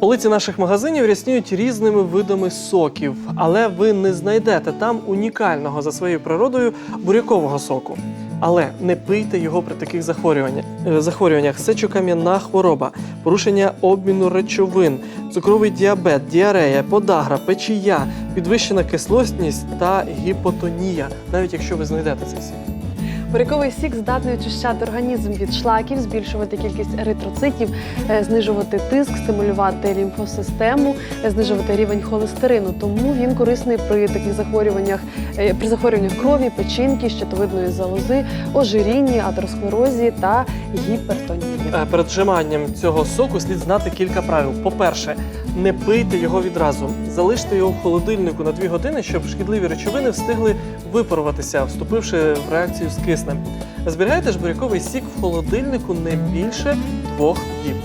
Полиці наших магазинів рясніють різними видами соків, але ви не знайдете там унікального за своєю природою бурякового соку. Але не пийте його при таких захворюваннях. е, захворюваннях. Сечокам'яна хвороба, порушення обміну речовин, цукровий діабет, діарея, подагра, печія, підвищена кислотність та гіпотонія, навіть якщо ви знайдете цей сік. Буряковий сік здатний очищати організм від шлаків, збільшувати кількість еритроцитів, е, знижувати тиск, стимулювати лімфосистему, е, знижувати рівень холестерину. Тому він корисний при таких захворюваннях, е, при захворюваннях крові, печінки, щитовидної залози, ожирінні, атеросклерозі та гіпертонії. Перед вжиманням цього соку слід знати кілька правил. По-перше, не пийте його відразу. Залиште його в холодильнику на 2 години, щоб шкідливі речовини встигли випаруватися, вступивши в реакцію з киснем. Зберігайте ж буряковий сік в холодильнику не більше двох діб.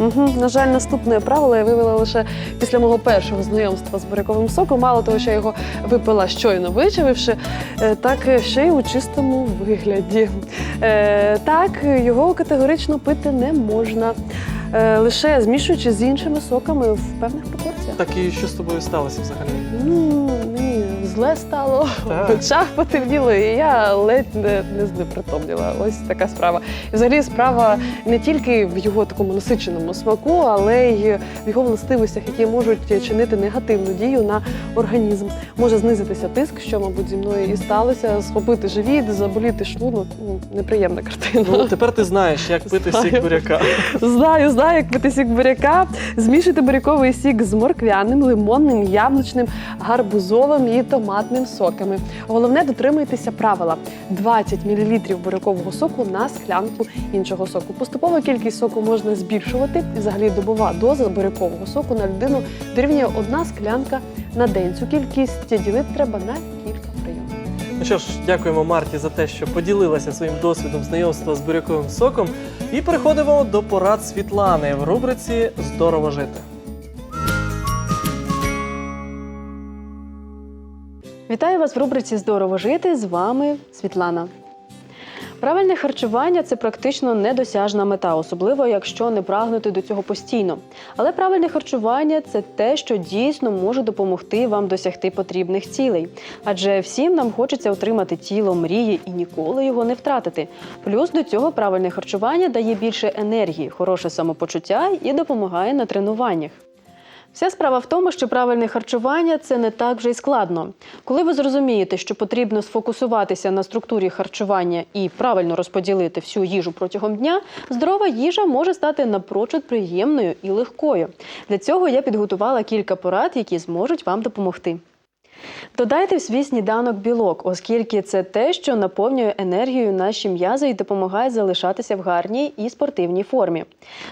Угу. На жаль, наступне правило я вивела лише після мого першого знайомства з буряковим соком. Мало того, що я його випила щойно вичавивши, е, так ще й у чистому вигляді. Е, Так, його категорично пити не можна. Е, Лише змішуючи з іншими соками в певних пропорціях. Так і що з тобою сталося взагалі? Ну, мені зле стало, в очах потемніло, і я ледь не, не знепритомніла. Ось така справа. І взагалі справа не тільки в його такому насиченому смаку, але й в його властивостях, які можуть чинити негативну дію на організм. Може знизитися тиск, що, мабуть, зі мною і сталося, схопити живіт, заболіти шлунок. Ну, неприємна картина. Ну тепер ти знаєш, як пити Знаю. сік буряка. Знаю, знаю, як пити сік буряка. Змішуйте буряковий сік з морквяним, лимонним, яблучним, гарбузовим і томатним соками. Головне дотримуйтеся правила: 20 мл бурякового соку на склянку іншого соку. Поступово кількість соку можна збільшувати. І взагалі добова доза бурякового соку на людину дорівнює одна склянка на день. Цю кількість ділити треба на прийомів. Ну що ж, дякуємо Марті за те, що поділилася своїм досвідом знайомства з буряковим соком. І переходимо до порад Світлани в рубриці Здорово жити. Вітаю вас в рубриці Здорово жити. З вами Світлана. Правильне харчування це практично недосяжна мета, особливо якщо не прагнути до цього постійно. Але правильне харчування це те, що дійсно може допомогти вам досягти потрібних цілей. Адже всім нам хочеться отримати тіло мрії і ніколи його не втратити. Плюс до цього правильне харчування дає більше енергії, хороше самопочуття і допомагає на тренуваннях. Вся справа в тому, що правильне харчування це не так вже й складно. Коли ви зрозумієте, що потрібно сфокусуватися на структурі харчування і правильно розподілити всю їжу протягом дня, здорова їжа може стати напрочуд приємною і легкою. Для цього я підготувала кілька порад, які зможуть вам допомогти. Додайте в свій сніданок білок, оскільки це те, що наповнює енергією наші м'язи і допомагає залишатися в гарній і спортивній формі.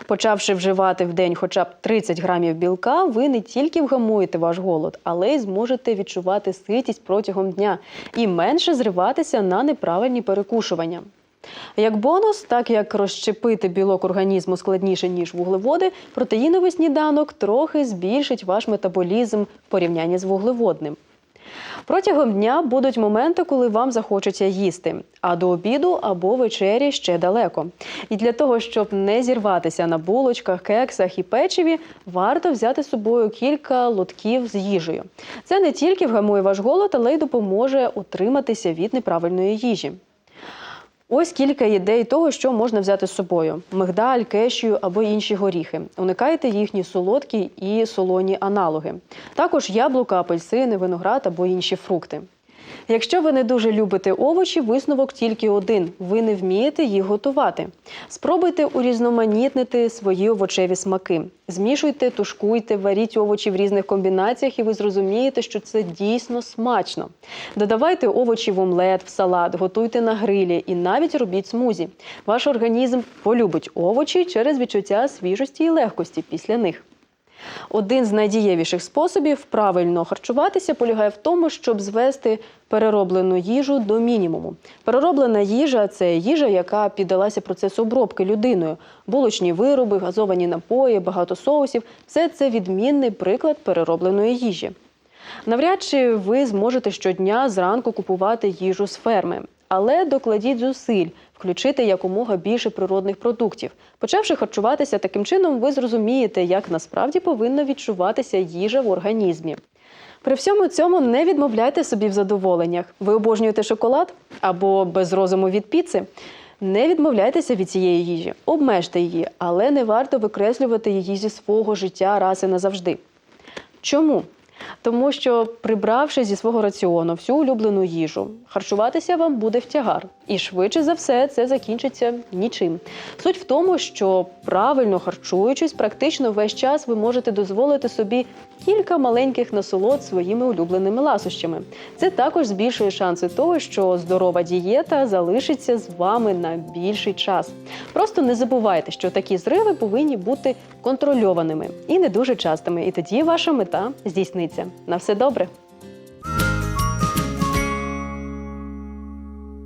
Почавши вживати в день хоча б 30 грамів білка, ви не тільки вгамуєте ваш голод, але й зможете відчувати ситість протягом дня і менше зриватися на неправильні перекушування. Як бонус, так як розщепити білок організму складніше, ніж вуглеводи, протеїновий сніданок трохи збільшить ваш метаболізм в порівнянні з вуглеводним. Протягом дня будуть моменти, коли вам захочеться їсти, а до обіду або вечері ще далеко. І для того, щоб не зірватися на булочках, кексах і печиві, варто взяти з собою кілька лотків з їжею. Це не тільки вгамує ваш голод, але й допоможе утриматися від неправильної їжі. Ось кілька ідей того, що можна взяти з собою: мигдаль, кешію або інші горіхи. Уникайте їхні солодкі і солоні аналоги. Також яблука, апельсини, виноград або інші фрукти. Якщо ви не дуже любите овочі, висновок тільки один: ви не вмієте їх готувати. Спробуйте урізноманітнити свої овочеві смаки. Змішуйте, тушкуйте, варіть овочі в різних комбінаціях, і ви зрозумієте, що це дійсно смачно. Додавайте овочі в омлет, в салат, готуйте на грилі і навіть робіть смузі. Ваш організм полюбить овочі через відчуття свіжості і легкості після них. Один з найдієвіших способів правильно харчуватися полягає в тому, щоб звести перероблену їжу до мінімуму. Перероблена їжа це їжа, яка піддалася процесу обробки людиною. Булочні вироби, газовані напої, багато соусів все це відмінний приклад переробленої їжі. Навряд чи ви зможете щодня зранку купувати їжу з ферми. Але докладіть зусиль включити якомога більше природних продуктів. Почавши харчуватися таким чином, ви зрозумієте, як насправді повинна відчуватися їжа в організмі. При всьому цьому не відмовляйте собі в задоволеннях. Ви обожнюєте шоколад або без розуму від піци. Не відмовляйтеся від цієї їжі, обмежте її, але не варто викреслювати її зі свого життя раз і назавжди. Чому? Тому що, прибравши зі свого раціону всю улюблену їжу, харчуватися вам буде в тягар. І швидше за все це закінчиться нічим. Суть в тому, що правильно харчуючись, практично весь час ви можете дозволити собі кілька маленьких насолод своїми улюбленими ласощами. Це також збільшує шанси того, що здорова дієта залишиться з вами на більший час. Просто не забувайте, що такі зриви повинні бути контрольованими і не дуже частими. І тоді ваша мета здійсниться. На все добре.